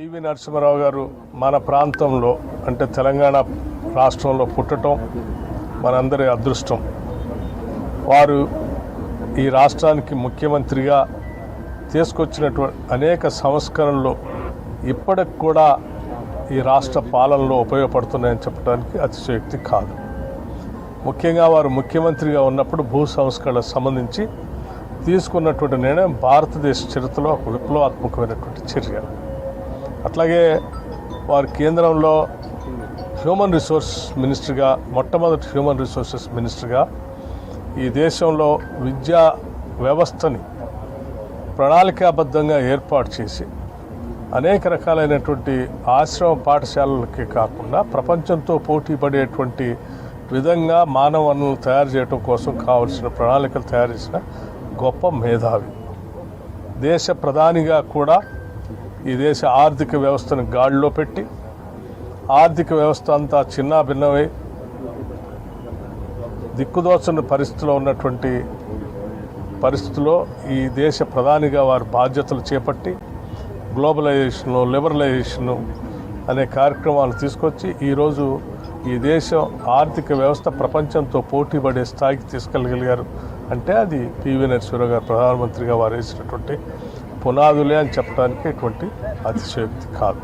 PV Narasimha Rao గారు మన ప్రాంతంలో అంటే తెలంగాణ రాష్ట్రంలో పుట్టడం మనందరి అదృష్టం. వారు ఈ రాష్ట్రానికి ముఖ్యమంత్రిగా తీసుకొచ్చినటువంటి అనేక సంస్కరణలు ఇప్పటికి కూడా ఈ రాష్ట్ర పాలనలో ఉపయోగపడుతున్నాయని చెప్పడానికి అతిశయోక్తి కాదు. ముఖ్యంగా వారు ముఖ్యమంత్రిగా ఉన్నప్పుడు భూ సంస్కరణ సంబంధించి తీసుకున్నటువంటి నిర్ణయం భారతదేశ చరిత్రలో ఒక విప్లవాత్మకమైనటువంటి చర్య. అట్లాగే వారు కేంద్రంలో హ్యూమన్ రిసోర్స్ మినిస్టర్గా మొట్టమొదటి హ్యూమన్ రిసోర్సెస్ మినిస్టర్గా ఈ దేశంలో విద్యా వ్యవస్థని ప్రణాళికాబద్ధంగా ఏర్పాటు చేసి అనేక రకాలైనటువంటి ఆశ్రమ పాఠశాలలకి కాకుండా ప్రపంచంతో పోటీ పడేటువంటి విధంగా మానవ వనరులు తయారు చేయడం కోసం కావలసిన ప్రణాళికలు తయారు చేసిన గొప్ప మేధావి. దేశ ప్రధానిగా కూడా ఈ దేశ ఆర్థిక వ్యవస్థను గాడిలో పెట్టి ఆర్థిక వ్యవస్థ అంతా చిన్న భిన్నమై దిక్కుదోచని పరిస్థితిలో ఉన్నటువంటి పరిస్థితిలో ఈ దేశ ప్రధానిగా వారు బాధ్యతలు చేపట్టి గ్లోబలైజేషను లిబరలైజేషను అనే కార్యక్రమాలు తీసుకొచ్చి ఈరోజు ఈ దేశం ఆర్థిక వ్యవస్థ ప్రపంచంతో పోటీ పడే స్థాయికి తీసుకెళ్ళగలిగారు. అంటే అది పివి నరసింహరావు గారు ప్రధానమంత్రిగా వారు వేసినటువంటి పునాదులే అని చెప్పడానికి ఎటువంటి అతిశయోక్తి కాదు.